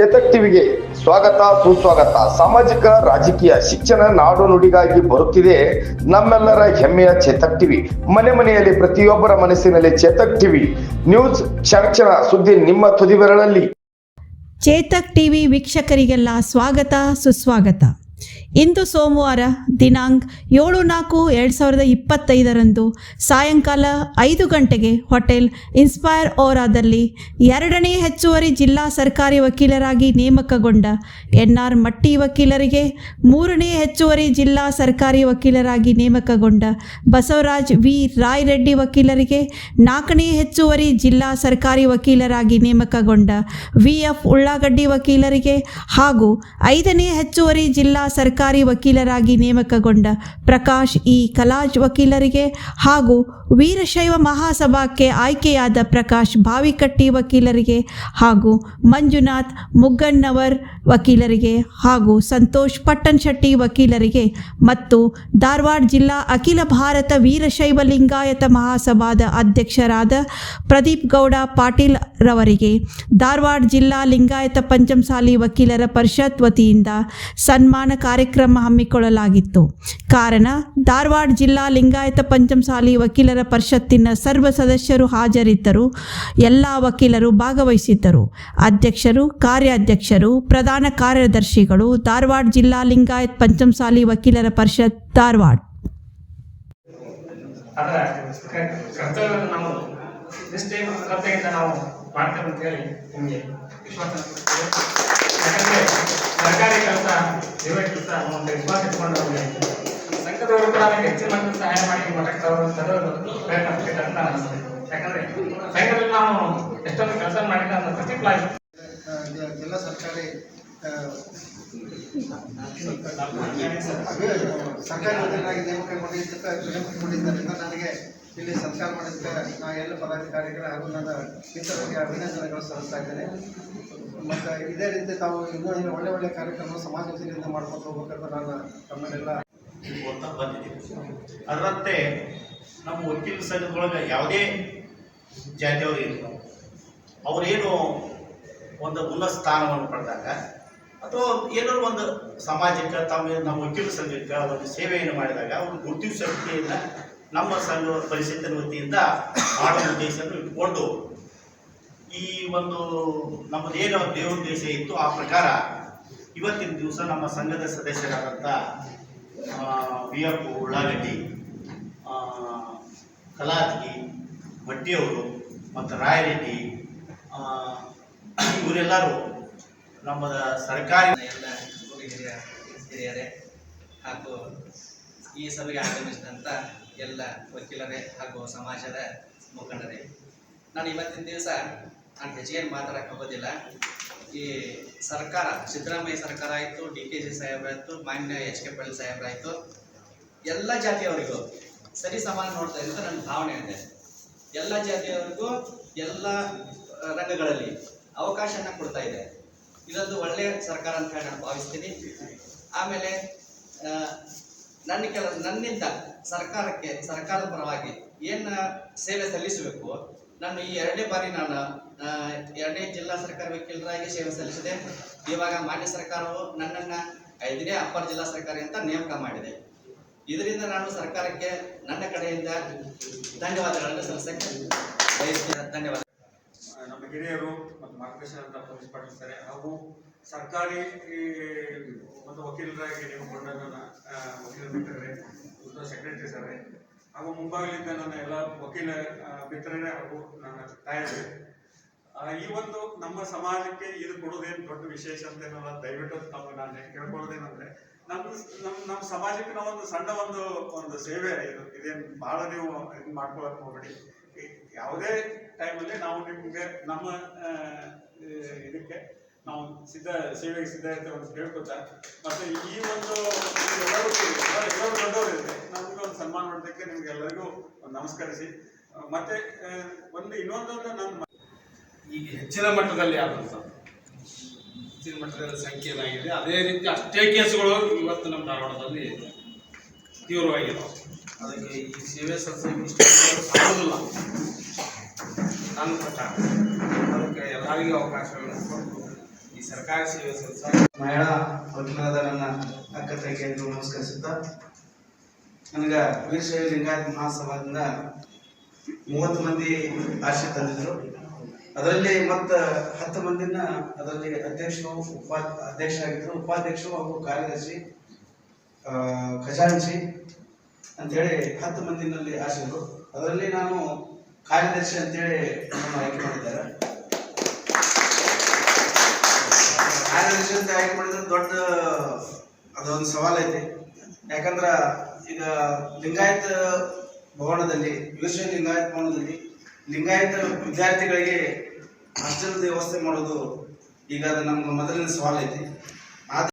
ಚೇತಕ್ ಟಿವಿಗೆ ಸ್ವಾಗತ, ಸುಸ್ವಾಗತ. ಸಾಮಾಜಿಕ, ರಾಜಕೀಯ, ಶಿಕ್ಷಣ, ನಾಡು ನುಡಿಗಾಗಿ ಬರುತ್ತಿದೆ ನಮ್ಮೆಲ್ಲರ ಹೆಮ್ಮೆಯ ಚೇತಕ್ ಟಿವಿ ಮನೆ ಮನೆಯಲ್ಲಿ ಪ್ರತಿಯೊಬ್ಬರ ಮನಸ್ಸಿನಲ್ಲಿ ಚೇತಕ್ ಟಿವಿ ನ್ಯೂಸ್ ಕ್ಷಣ ಸುದ್ದಿ ನಿಮ್ಮ ತುದಿ ಬೆರಳಲ್ಲಿ ಚೇತಕ್ ಟಿವಿ ವೀಕ್ಷಕರಿಗೆಲ್ಲ ಸ್ವಾಗತ, ಸುಸ್ವಾಗತ. ಇಂದು ಸೋಮವಾರ ದಿನಾಂಕ ಏಳು ನಾಲ್ಕು ಎರಡು ಸಾವಿರದ ಇಪ್ಪತ್ತೈದರಂದು ಸಾಯಂಕಾಲ ಐದು ಗಂಟೆಗೆ ಹೋಟೆಲ್ ಇನ್ಸ್ಪೈರ್ ಓರಾದಲ್ಲಿ ಎರಡನೇ ಹೆಚ್ಚುವರಿ ಜಿಲ್ಲಾ ಸರ್ಕಾರಿ ವಕೀಲರಾಗಿ ನೇಮಕಗೊಂಡ ಎನ್ ಆರ್ ಮಟ್ಟಿ ವಕೀಲರಿಗೆ ಮೂರನೇ ಹೆಚ್ಚುವರಿ ಜಿಲ್ಲಾ ಸರ್ಕಾರಿ ವಕೀಲರಾಗಿ ನೇಮಕಗೊಂಡ ಬಸವರಾಜ್ ವಿ ರಾಯ್ ರೆಡ್ಡಿ ವಕೀಲರಿಗೆ ನಾಲ್ಕನೇ ಹೆಚ್ಚುವರಿ ಜಿಲ್ಲಾ ಸರ್ಕಾರಿ ವಕೀಲರಾಗಿ ನೇಮಕಗೊಂಡ ವಿ ಎಫ್ ಉಳ್ಳಾಗಡ್ಡಿ ವಕೀಲರಿಗೆ ಹಾಗೂ ಐದನೇ ಹೆಚ್ಚುವರಿ ಜಿಲ್ಲಾ ಸರ್ಕಾರಿ ವಕೀಲರಾಗಿ ನೇಮಕಗೊಂಡ ಪ್ರಕಾಶ್ ಇ ಕಲಾಜ್ ವಕೀಲರಿಗೆ ಹಾಗೂ ವೀರಶೈವ ಮಹಾಸಭಾಕ್ಕೆ ಆಯ್ಕೆಯಾದ ಪ್ರಕಾಶ್ ಬಾವಿಕಟ್ಟಿ ವಕೀಲರಿಗೆ ಹಾಗೂ ಮಂಜುನಾಥ್ ಮುಗ್ಗಣ್ಣವರ್ ವಕೀಲರಿಗೆ ಹಾಗೂ ಸಂತೋಷ್ ಪಟ್ಟಣಶೆಟ್ಟಿ ವಕೀಲರಿಗೆ ಮತ್ತು ಧಾರವಾಡ ಜಿಲ್ಲಾ ಅಖಿಲ ಭಾರತ ವೀರಶೈವ ಲಿಂಗಾಯತ ಮಹಾಸಭಾದ ಅಧ್ಯಕ್ಷರಾದ ಪ್ರದೀಪ್ ಗೌಡ ಪಾಟೀಲ್ ರವರಿಗೆ ಧಾರವಾಡ ಜಿಲ್ಲಾ ಲಿಂಗಾಯತ ಪಂಚಮಸಾಲಿ ವಕೀಲರ ಪರಿಷತ್ ವತಿಯಿಂದ ಸನ್ಮಾನ ಕಾರ್ಯಕ್ರಮ ಹಮ್ಮಿಕೊಳ್ಳಲಾಗಿತ್ತು. ಕಾರಣ, ಧಾರವಾಡ ಜಿಲ್ಲಾ ಲಿಂಗಾಯತ ಪಂಚಮಸಾಲಿ ವಕೀಲರ ಪರಿಷತ್ತಿನ ಸರ್ವ ಸದಸ್ಯರು ಹಾಜರಿದ್ದರು. ಎಲ್ಲ ವಕೀಲರು ಭಾಗವಹಿಸಿದ್ದರು. ಅಧ್ಯಕ್ಷರು, ಕಾರ್ಯಾಧ್ಯಕ್ಷರು, ಪ್ರಧಾನ ಕಾರ್ಯದರ್ಶಿಗಳು, ಧಾರವಾಡ ಜಿಲ್ಲಾ ಲಿಂಗಾಯತ್ ಪಂಚಮಸಾಲಿ ವಕೀಲರ ಪರಿಷತ್, ಧಾರವಾಡ. ಅದರ ಮಾಡ್ತೇವೆ ಅಂತ ಹೇಳಿ ನಿಮಗೆ ವಿಶ್ವಾಸ. ಸರ್ಕಾರಿ ಕೆಲಸ ಪ್ರೈವೇಟ್ ಕೆಲಸ, ಒಂದು ಇಟ್ಕೊಂಡು ನಮಗೆ ಸಂಘದವರು ಕೂಡ ಹೆಚ್ಚಿನ ಮಟ್ಟದ ಸಹಾಯ ಮಾಡಿ ಮಠಕ್ಕೆ ತರೋದು ತರೋದು ಪ್ರಯತ್ನ ಪಟ್ಟಿದ್ದಾರೆ ಅಂತ ಅನಿಸ್ತದೆ ಯಾಕಂದ್ರೆ ಸಂಘದಲ್ಲಿ ನಾವು ಎಷ್ಟೊಂದು ಕೆಲಸ ಮಾಡಿದ ಅನ್ನೋ ಪ್ರತಿಫಲ ಎಲ್ಲ ಜಿಲ್ಲಾ ಸರ್ಕಾರಿ ನೇಮಕ ಮಾಡಿದ್ದಕ್ಕೆ ನೇಮಕ ಮಾಡಿದ್ದರಿಂದ ನನಗೆ ಇಲ್ಲಿ ಸತ್ಕಾರ ಮಾಡಿದ್ದಕ್ಕೆ ನಾ ಎಲ್ಲ ಪದಾಧಿಕಾರಿಗಳ ಹಾಗೂ ನನ್ನ ಮಿತ್ರರಿಗೆ ಅಭಿನಂದನೆಗಳು ಸಲ್ಲಿಸ್ತಾ ಇದ್ದೇನೆ. ಮತ್ತು ಇದೇ ರೀತಿ ತಾವು ಇನ್ನೂ ಒಳ್ಳೆ ಒಳ್ಳೆ ಕಾರ್ಯಕ್ರಮ ಸಮಾಜ ಸೇವೆಯಿಂದ ಮಾಡ್ಕೊಂಡು ಹೋಗ್ಬೇಕಂತ ನಾನು ತಮ್ಮನ್ನೆಲ್ಲ ಅಂತ ಬಂದಿದ್ದೀವಿ ಅದರಂತೆ ನಮ್ಮ ವಕೀಲ ಸಂಘದೊಳಗೆ ಯಾವುದೇ ಜಾತಿಯವರು ಇಲ್ಲ ಅವರೇನು ಒಂದು ಉನ್ನತ ಸ್ಥಾನವನ್ನು ಪಡೆದಾಗ ಅಥವಾ ಏನಾದ್ರು ಒಂದು ಸಮಾಜಕ್ಕೆ ತಮ್ಮ ನಮ್ಮ ವಕೀಲ ಸಂಘಕ್ಕೆ ಒಂದು ಸೇವೆಯನ್ನು ಮಾಡಿದಾಗ ಅವರು ಗುರುತಿಸುವ ಶಕ್ತಿಯನ್ನು ನಮ್ಮ ಸಂಘ ಪರಿಷತ್ತಿನ ವತಿಯಿಂದ ಮಾಡುವ ಉದ್ದೇಶವನ್ನು ಇಟ್ಕೊಂಡು ಈ ಒಂದು ನಮ್ಮದೇನು ದೇವೋದ್ದೇಶ ಇತ್ತು, ಆ ಪ್ರಕಾರ ಇವತ್ತಿನ ದಿವಸ ನಮ್ಮ ಸಂಘದ ಸದಸ್ಯರಾದಂಥ ವಿ ಎಫ್ ಉಳ್ಳಾಗಡ್ಡಿ ಕಲಾತ್ಗಿ ಮಟ್ಟಿಯವರು ಮತ್ತು ರಾಯರೆಡ್ಡಿ ಇವರೆಲ್ಲರೂ ನಮ್ಮ ಸರ್ಕಾರಿ ಎಲ್ಲ ಹಿರಿಯ ಹಿರಿಯರೇ ಹಾಗೂ ಈ ಸಭೆಗೆ ಆಗಮಿಸಿದಂಥ ಎಲ್ಲ ವಕೀಲರೇ ಹಾಗೂ ಸಮಾಜದ ಮುಖಂಡರೇ, ನಾನು ಇವತ್ತಿನ ದಿವಸ ನಾನು ಹೆಚ್ಚಿಗೆ ಮಾತಾಡಕ್ಕೆ ಹೋಗೋದಿಲ್ಲ. ಈ ಸರ್ಕಾರ, ಸಿದ್ದರಾಮಯ್ಯ ಸರ್ಕಾರ ಆಯಿತು, ಡಿ ಕೆ ಜಿ ಸಾಹೇಬ್ರಾಯ್ತು ಮಾನ್ಯ ಎಚ್ ಕೆ ಪಾಟೀಲ್ ಸಾಹೇಬ್ರಾಯ್ತು ಎಲ್ಲ ಜಾತಿಯವರಿಗೂ ಸರಿ ಸಮಾನ ನೋಡ್ತಾ ಅಂತ ನನ್ನ ಭಾವನೆ ಇದೆ ಎಲ್ಲ ಜಾತಿಯವರಿಗೂ ಎಲ್ಲ ರಂಗಗಳಲ್ಲಿ ಅವಕಾಶನ ಕೊಡ್ತಾ ಇದೆ. ಇದೊಂದು ಒಳ್ಳೆಯ ಸರ್ಕಾರ ಅಂತ ಹೇಳಿ ನಾನು ಭಾವಿಸ್ತೀನಿ. ಆಮೇಲೆ ನನ್ನ ಕೆಲ ನನ್ನಿಂದ ಸರ್ಕಾರಕ್ಕೆ, ಸರ್ಕಾರದ ಪರವಾಗಿ ಏನು ಸೇವೆ ಸಲ್ಲಿಸಬೇಕು? ನಾನು ಈ ಎರಡನೇ ಬಾರಿ ನಾನು ಎರಡನೇ ಜಿಲ್ಲಾ ಸರ್ಕಾರ ವಕೀಲರಾಗಿ ಸೇವೆ ಸಲ್ಲಿಸಿದೆ. ಇವಾಗ ಮಾನ್ಯ ಸರ್ಕಾರವು ನನ್ನನ್ನು ಐದನೇ ಅಪ್ಪರ್ ಜಿಲ್ಲಾ ಸರ್ಕಾರಿ ಅಂತ ನೇಮಕ ಮಾಡಿದೆ. ಇದರಿಂದ ನಾನು ಸರ್ಕಾರಕ್ಕೆ, ನನ್ನ ಕಡೆಯಿಂದ ಧನ್ಯವಾದಗಳನ್ನು ಸಲ್ಲಿಸಕ್ಕೆ ಬಯಸ್ತೀನಿ. ಧನ್ಯವಾದ ನಮ್ಮ ಹಿರಿಯರು ಮತ್ತು ಮಾರ್ಗದರ್ಶನ ಹಾಗೂ ಸರ್ಕಾರಿ ಒಂದು ವಕೀಲರಾಗಿ ನೇಮಕೊಂಡ ನನ್ನ ವಕೀಲರು ವಕೀಲ ಮಿತ್ರರೇ ಸೆಕ್ರೆಟರಿ ಸರ್ ಹಾಗೂ ಮುಂಭಾಗಲಿದ್ದ ನನ್ನ ಎಲ್ಲ ವಕೀಲ ಮಿತ್ರರೇ ಹಾಗೂ ನನ್ನ ತಾಯರೇ ಈ ಒಂದು ನಮ್ಮ ಸಮಾಜಕ್ಕೆ ಇದು ಕೊಡೋದೇನು ದೊಡ್ಡ ವಿಶೇಷ ಅಂತ ಏನಲ್ಲ, ದಯವಿಟ್ಟು ನಾವು ನಾನು ಕೇಳ್ಕೊಳ್ಳೋದೇನಂದ್ರೆ ನಮ್ಮ ನಮ್ಮ ನಮ್ಮ ಸಮಾಜಕ್ಕೆ ನಾವೊಂದು ಸಣ್ಣ ಒಂದು ಒಂದು ಸೇವೆ ಇದು. ಇದೇನು ಭಾಳ ನೀವು ಇದು ಮಾಡ್ಕೊಳಕ್ ಹೋಗ್ಬೇಡಿ. ಯಾವುದೇ ಟೈಮಲ್ಲಿ ನಾವು ನಿಮಗೆ ನಮ್ಮ ಇದಕ್ಕೆ ನಾವು ಸಿದ್ಧ ಸೇವೆಗೆ ಸಿದ್ಧ ಇರ್ತೇವೆ ಅಂತ ಹೇಳ್ಕೊತಾ ಮತ್ತೆ ಈ ಒಂದು ಎಲ್ಲರೂ ಎಲ್ಲ- ಎಲ್ಲರೂ ದೊಡ್ಡವರು ಇದೆ ನಮ್ಗೆ ಒಂದು ಸನ್ಮಾನ ಮಾಡೋದಕ್ಕೆ ನಿಮ್ಗೆ ಎಲ್ಲರಿಗೂ ಒಂದು ನಮಸ್ಕರಿಸಿ. ಮತ್ತೆ ಒಂದು ಇನ್ನೊಂದೊಂದು ನನ್ನ ಈಗ ಹೆಚ್ಚಿನ ಮಟ್ಟದಲ್ಲಿ ಆದಂತ ಹೆಚ್ಚಿನ ಮಟ್ಟದಲ್ಲಿ ಸಂಖ್ಯೆ ಏನಾಗಿದೆ ಅದೇ ರೀತಿ ಅಷ್ಟೇ ಕೇಸುಗಳು ಇವತ್ತು ನಮ್ಮ ಧಾರವಾಡದಲ್ಲಿ ತೀವ್ರವಾಗಿದ್ದಾವೆ ಅದಕ್ಕೆ ಈ ಸೇವೆ ಸಾಲೋದಿಲ್ಲ ನನ್ನ ಪ್ರಕಾರ ಅದಕ್ಕೆ ಎಲ್ಲರಿಗೂ ಅವಕಾಶಗಳನ್ನು ಕೊಟ್ಟು ಈ ಸರ್ಕಾರಿ ಸೇವೆ ಸಲ್ಲಿಸ ಮಹಿಳಾ ವಕೀಲರಾದ ನನ್ನ ಅಕ್ಕ ತಂಗಿಯನ್ನು ನಮಸ್ಕರಿಸುತ್ತಾ, ನನಗೆ ವೀರಶೈವ ಲಿಂಗಾಯತ್ ಮಹಾಸಭಾದಿಂದ ಮೂವತ್ತು ಮಂದಿ ಆಶೆ ತಂದಿದ್ರು. ಅದರಲ್ಲಿ ಮತ್ತು ಹತ್ತು ಮಂದಿನ ಅದರಲ್ಲಿ ಅಧ್ಯಕ್ಷರು, ಉಪಾ, ಅಧ್ಯಕ್ಷ ಆಗಿದ್ರು. ಉಪಾಧ್ಯಕ್ಷರು ಹಾಗೂ ಕಾರ್ಯದರ್ಶಿ ಖಜಾಂಚಿ ಅಂತೇಳಿ ಹತ್ತು ಮಂದಿನಲ್ಲಿ ಆಶೆಗಳು ಅದರಲ್ಲಿ ನಾನು ಕಾರ್ಯದರ್ಶಿ ಅಂತೇಳಿ ಆಯ್ಕೆ ಮಾಡಿದ್ದಾರೆ. ಕಾರ್ಯದರ್ಶಿ ಅಂತ ಆಯ್ಕೆ ಮಾಡಿದ್ರೆ ದೊಡ್ಡ, ಅದೊಂದು ಸವಾಲ್ ಐತಿ. ಯಾಕಂದ್ರೆ ಈಗ ಲಿಂಗಾಯತ ಭವನದಲ್ಲಿ, ವಿಶ್ವ ಲಿಂಗಾಯತ ಭವನದಲ್ಲಿ ಲಿಂಗಾಯತ ವಿದ್ಯಾರ್ಥಿಗಳಿಗೆ ಹಾಸ್ಟೆಲ್ ವ್ಯವಸ್ಥೆ ಮಾಡೋದು ಈಗ ಅದು ನಮ್ಮ ಮೊದಲಿನ ಸವಾಲ್ ಐತಿ.